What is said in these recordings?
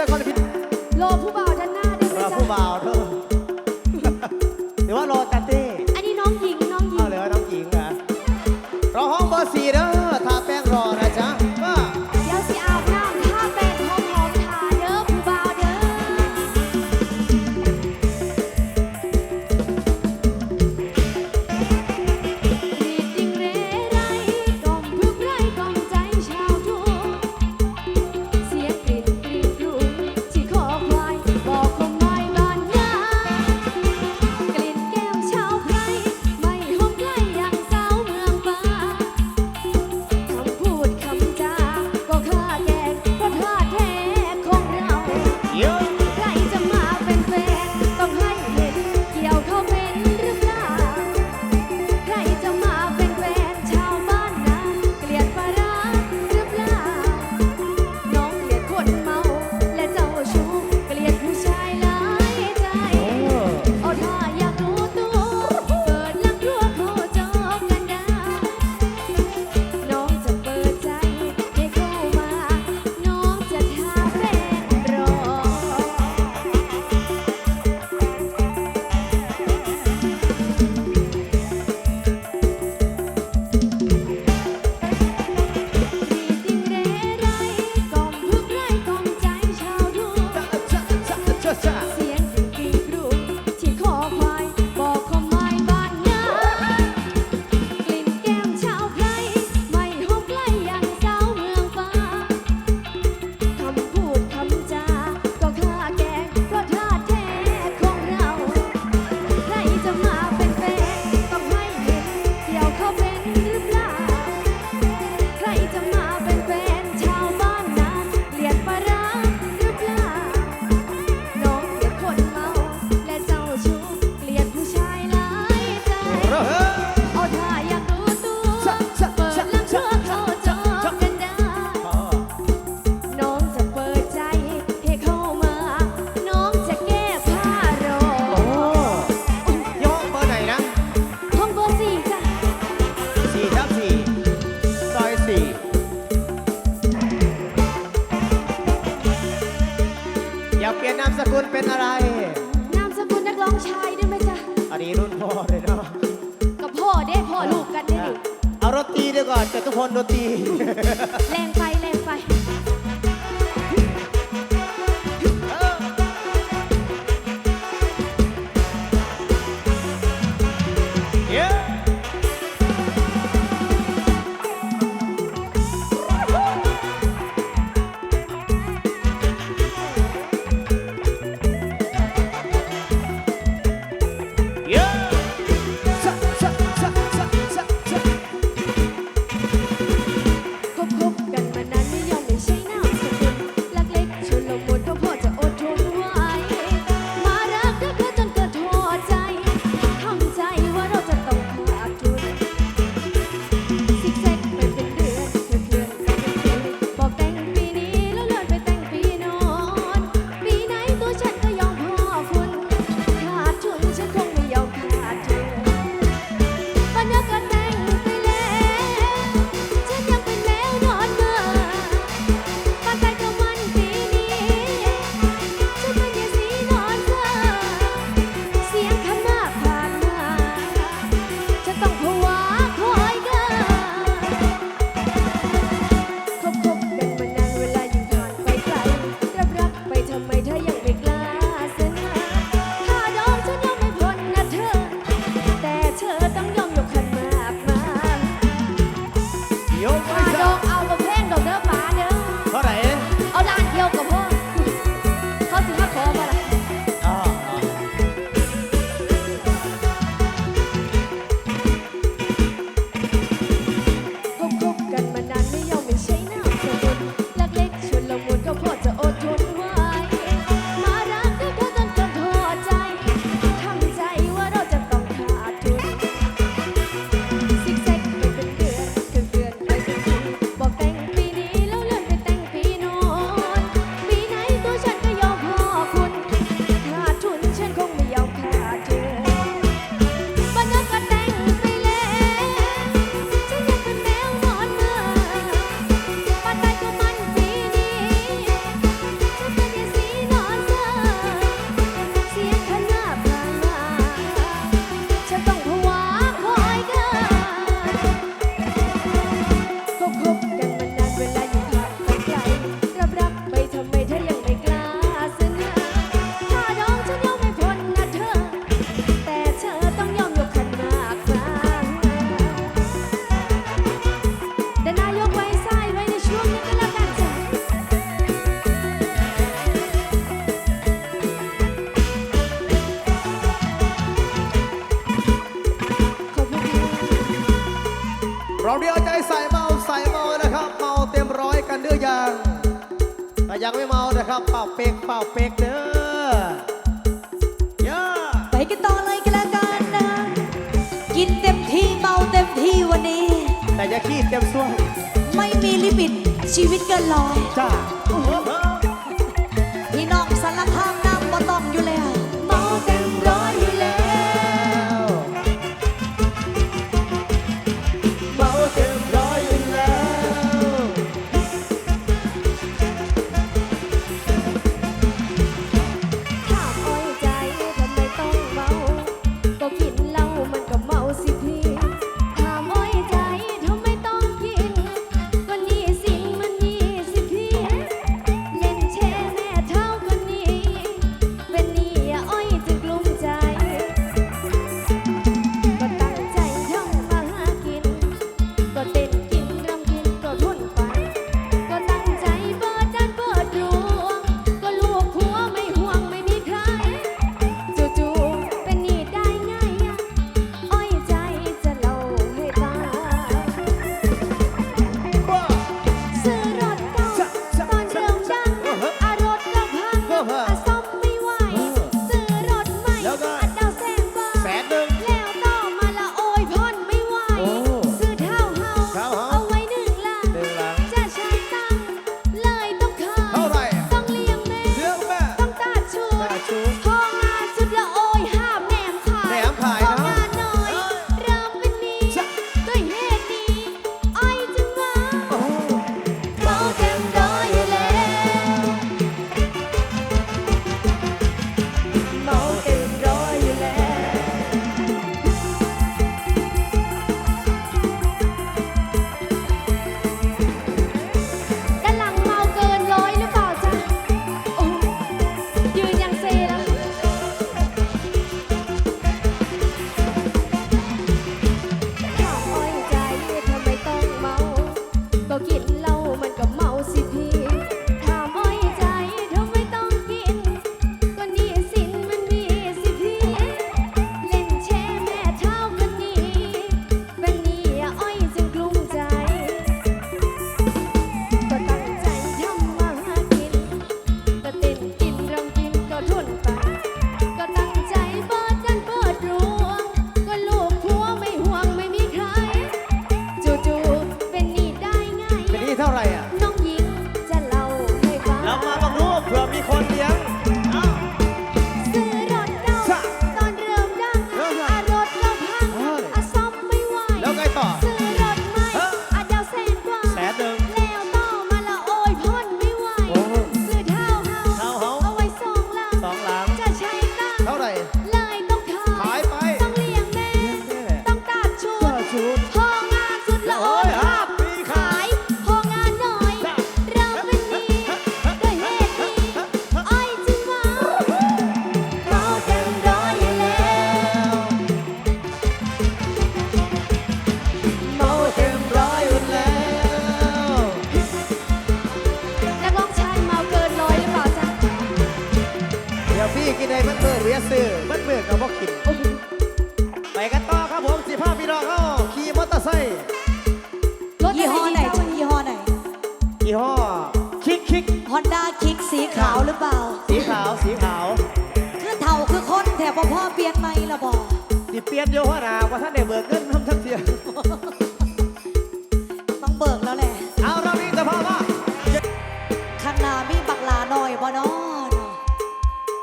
ซะก่อนเลยพี่ โลผู้เบา เป็นอะไร นามสกุลนักร้องชายได้ไหมจ๊ะอันนี้รุ่นพ่อเลยเนาะกับพ่อได้พ่อลูกกันได้ดิเอารถตีดีกว่าจตุพลรถตีแรงไครับเป่าเป๊กเป่าเป๊กเด้อย่าไปกันต่อเลยกันละกันนะ กินเต็มที่เมาเต็มที่วันนี้ แต่อย่าขี้เต็มซ่วงไม่มีลิมิตชีวิตเกินลอยจ้า ยรถยี่ห้อไหนยี่ห้อไหนยี่ห้อคิกคิกฮอนด้าคิกสีขาวหรือเปล่า สีขาวสีขาวคือเท่าคือคนแถบพ่อเปลี่ยนไหมละบอกนี่เปลี่ยนโยอะว่าราว่าท่านได้เบิกเงินทำทักงเสียต้องเบิกแล้วแหละเอาเรามีแต่พ่อว่าข้างนามีบักลาหน่อยบ่นอน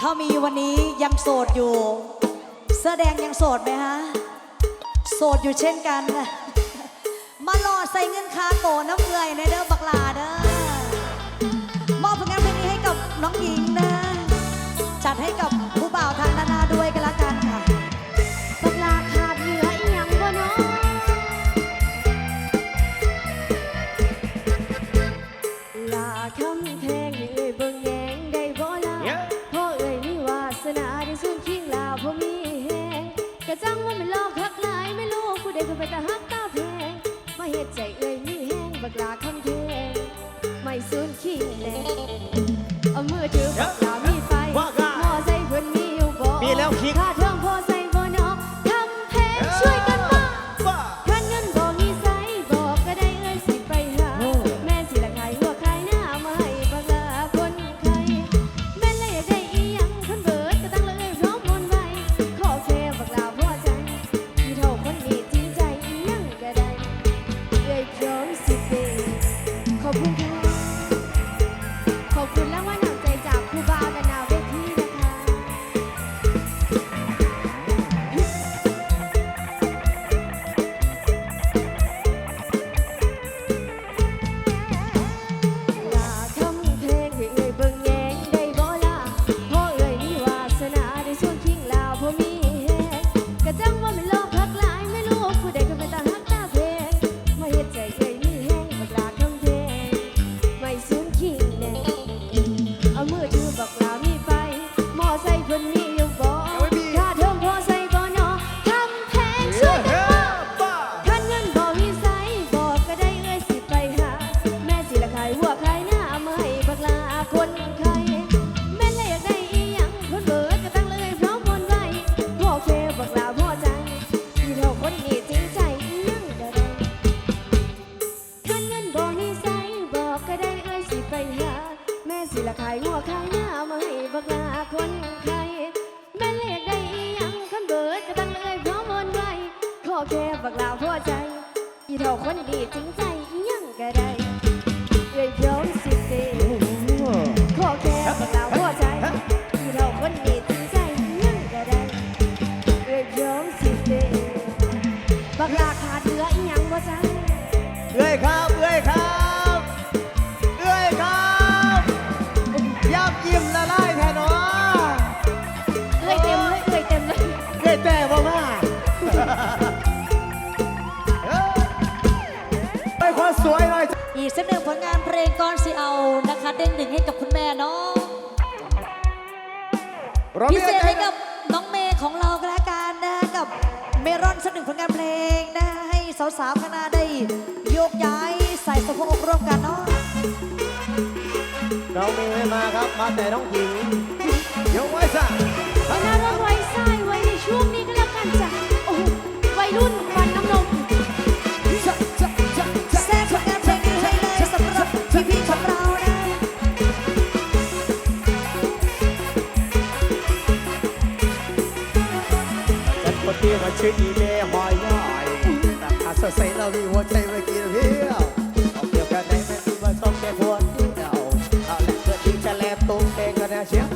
ถ้ามีวันนี้ยังโสดอยู่เสื้อแดงยังโสดไหมฮะ โสดอยู่เช่นกัน คาโกน้ำเงยในเด้อบักลาเด้อ สิละขายหัวขายหน้ามาให้บักลาคนไข้แม่เลขใดยังคนเบิดจะตั้งเลยพร้อมวนไว้ขอแค่บักลาพวใจ อีเท่าคนดีจริงใจยังก็ได้ อีกสักหนึ่งผลงานเพลงก้อนสิเอานะคะ เด้งดึงให้กับคุณแม่เนาะพิเศษให้กับน้องเมย์ของเราก็แล้วกันนะกับเมรอนสักหนึ่งผลงานเพลงนะให้สาวๆคณะได้โยกย้ายใส่สะโพกร่วมกันเนาะน้องเมย์มาครับมาแต่น้องหญิงยกไว้ซะคณะร่วมไว้ใส่ไว้ในช่วงนี้ก็แล้วกันจ้ะโอ้วัยรุ่นวัน ชื่ออีเล่หอยย่อยอาสเซเราดีหัวใจไม่กินเพี้ยวเอาเกี่ยวกันได้แม่ดูมาต้องแก้ปวดเดียวเอาและเกิดที่จะแลบตุ้งเด้งก็ไนะเชียว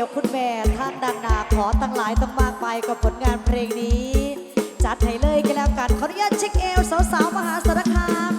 ยวคุณแม่ท่านดังนาขอตั้งหลายต้องมากไปกับผลงานเพลงนี้ จัดให้เลยกันแล้วกันขออนุญาตเช็คเอลสาวๆมหาสารคาม